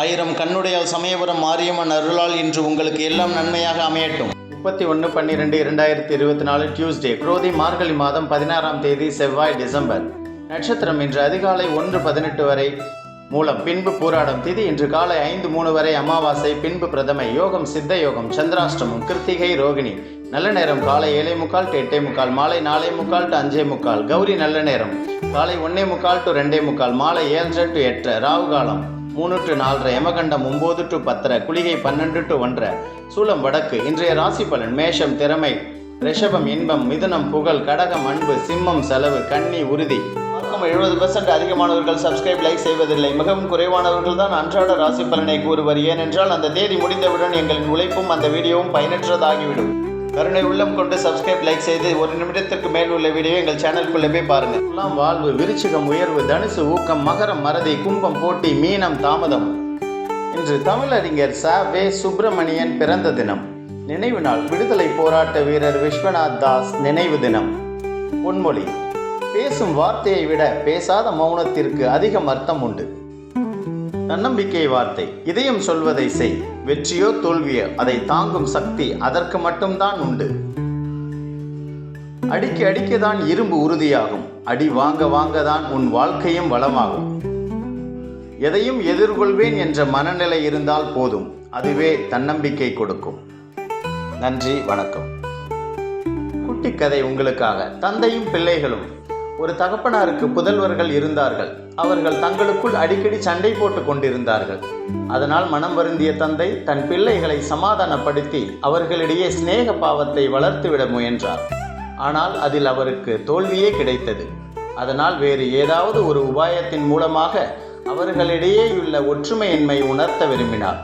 ஆயிரம் கண்ணுடையால் சமயபுரம் மாரியம்மன் அருளால் இன்று உங்களுக்கு எல்லாம் நன்மையாக அமையட்டும். முப்பத்தி ஒன்று பன்னிரெண்டு இரண்டாயிரத்தி இருபத்தி நாலு டியூஸ்டே குரோதி மார்கழி மாதம் பதினாறாம் தேதி செவ்வாய் டிசம்பர். நட்சத்திரம் இன்று அதிகாலை ஒன்று பதினெட்டு வரை மூலம் பின்பு போராடும் திதி இன்று காலை ஐந்து மூணு வரை அமாவாசை பின்பு பிரதமை யோகம் சித்த யோகம் சந்திராஷ்டமம் கிருத்திகை ரோகிணி. நல்ல நேரம் காலை ஏழை முக்கால் டு எட்டே முக்கால் மாலை நாலே முக்கால் டு அஞ்சே முக்கால் கௌரி நல்ல நேரம். காலை ஒன்னே முக்கால் டு ரெண்டே முக்கால் மாலை ஏழரை டு எட்டு ராவு காலம். மூணு டு நாலரை யமகண்டம் ஒம்பது டு பத்தரை குளிகை பன்னெண்டு டு ஒன்றரை. சூலம் வடக்கு இன்றைய ராசி பலன் மேஷம் திறமை ரிஷபம் இன்பம் மிதுனம் புகழ் கடகம் அன்பு சிம்மம் செலவு கன்னி உறுதி. பார்க்கும் எழுபது பெர்சன்ட் அதிகமானவர்கள் சப்ஸ்கிரைப் லைக் செய்வதில்லை. மிகவும் குறைவானவர்கள் தான் அன்றாட ராசி பலனை கூறுவர். ஏனென்றால் அந்த தேதி முடிந்தவுடன் எங்களின் உழைப்பும் அந்த வீடியோவும் பயனற்றதாகிவிடும். கருணை உள்ளம் கொண்டு சப்ஸ்கிரைப் லைக் செய்து ஒரு நிமிடத்திற்கு மேல் உள்ள வீடியோ எங்கள் சேனலுக்குள்ளே போய் பாருங்கள். எல்லாம் வாழ்வு விருச்சிகம் உயர்வு தனுசு ஊக்கம் மகரம் மறதி கும்பம் போட்டி மீனம் தாமதம். இன்று தமிழறிஞர் ச. வே. சுப்பிரமணியன் பிறந்த தினம். நினைவு நாள் விடுதலை போராட்ட வீரர் விஸ்வநாத் தாஸ் நினைவு தினம். பொன்மொழி பேசும் வார்த்தையை விட பேசாத மௌனத்திற்கு அதிகம் அர்த்தம் உண்டு. தன்னம்பிக்கை வார்த்தை. இதயம் சொல்வதை செய். வெற்றியோ தோல்வியோ அதை தாங்கும் சக்தி அதற்கு மட்டும்தான் உண்டு. அடிக்க அடிக்கதான் இரும்பு உறுதியாகும். அடி வாங்க வாங்க தான் உன் வாழ்க்கையும் வளமாகும். எதையும் எதிர்கொள்வேன் என்ற மனநிலை இருந்தால் போதும். அதுவே தன்னம்பிக்கை கொடுக்கும். நன்றி வணக்கம். குட்டி கதை உங்களுக்காக. தந்தையும் பிள்ளைகளும் ஒரு தகப்பனாருக்கு புதல்வர்கள் இருந்தார்கள். அவர்கள் தங்களுக்குள் அடிக்கடி சண்டை போட்டுக் கொண்டிருந்தார்கள். அதனால் மனம் வருந்திய தந்தை தன் பிள்ளைகளை சமாதானப்படுத்தி அவர்களிடையே சிநேக பாவத்தை வளர்த்துவிட முயன்றார். ஆனால் அதில் அவருக்கு தோல்வியே கிடைத்தது. அதனால் வேறு ஏதாவது ஒரு உபாயத்தின் மூலமாக அவர்களிடையேயுள்ள ஒற்றுமையின்மை உணர்த்த விரும்பினார்.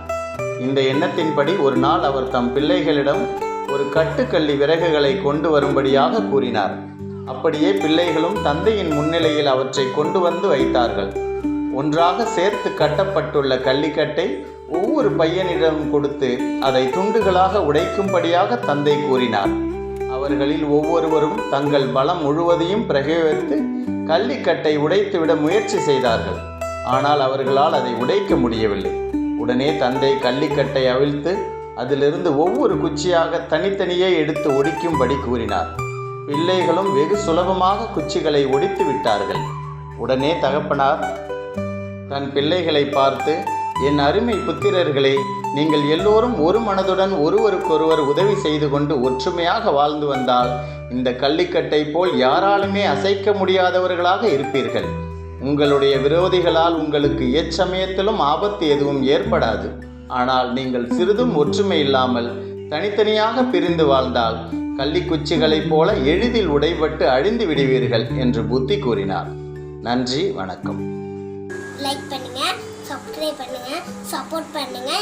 இந்த எண்ணத்தின்படி ஒரு நாள் அவர் தம் பிள்ளைகளிடம் ஒரு கட்டுக்கள்ளி விறகுகளை கொண்டு வரும்படியாக கூறினார். அப்படியே பிள்ளைகளும் தந்தையின் முன்னிலையில் அவற்றை கொண்டு வந்து வைத்தார்கள். ஒன்றாக சேர்த்து கட்டப்பட்டுள்ள கள்ளிக்கட்டை ஒவ்வொரு பையனிடம் கொடுத்து அதை துண்டுகளாக உடைக்கும்படியாக தந்தை கூறினார். அவர்களில் ஒவ்வொருவரும் தங்கள் பலம் முழுவதையும் பிரயோகித்து கள்ளிக்கட்டை உடைத்துவிட முயற்சி செய்தார்கள். ஆனால் அவர்களால் அதை உடைக்க முடியவில்லை. உடனே தந்தை கள்ளிக்கட்டை அவிழ்த்து அதிலிருந்து ஒவ்வொரு குச்சியாக தனித்தனியே எடுத்து ஒடிக்கும்படி கூறினார். பிள்ளைகளும் வெகு சுலபமாக குச்சிகளை ஒடித்து விட்டார்கள். உடனே தகப்பனார் தன் பிள்ளைகளை பார்த்து என் அருமை புத்திரர்களே நீங்கள் எல்லோரும் ஒரு மனதுடன் ஒருவருக்கொருவர் உதவி செய்து கொண்டு ஒற்றுமையாக வாழ்ந்து வந்தால் இந்த கள்ளிக்கட்டை போல் யாராலுமே அசைக்க முடியாதவர்களாக இருப்பீர்கள். உங்களுடைய விரோதிகளால் உங்களுக்கு எச்சமயத்திலும் ஆபத்து எதுவும் ஏற்படாது. ஆனால் நீங்கள் சிறிதும் ஒற்றுமை இல்லாமல் தனித்தனியாக பிரிந்து வாழ்ந்தால் கள்ளிக்குச்சிகளைப் போல எளிதில் உடைபட்டு அழிந்து விடுவீர்கள் என்று புத்தி கூறினார். நன்றி வணக்கம். லைக் பண்ணுங்க சப்ஸ்கிரைப் பண்ணுங்க சப்போர்ட் பண்ணுங்க.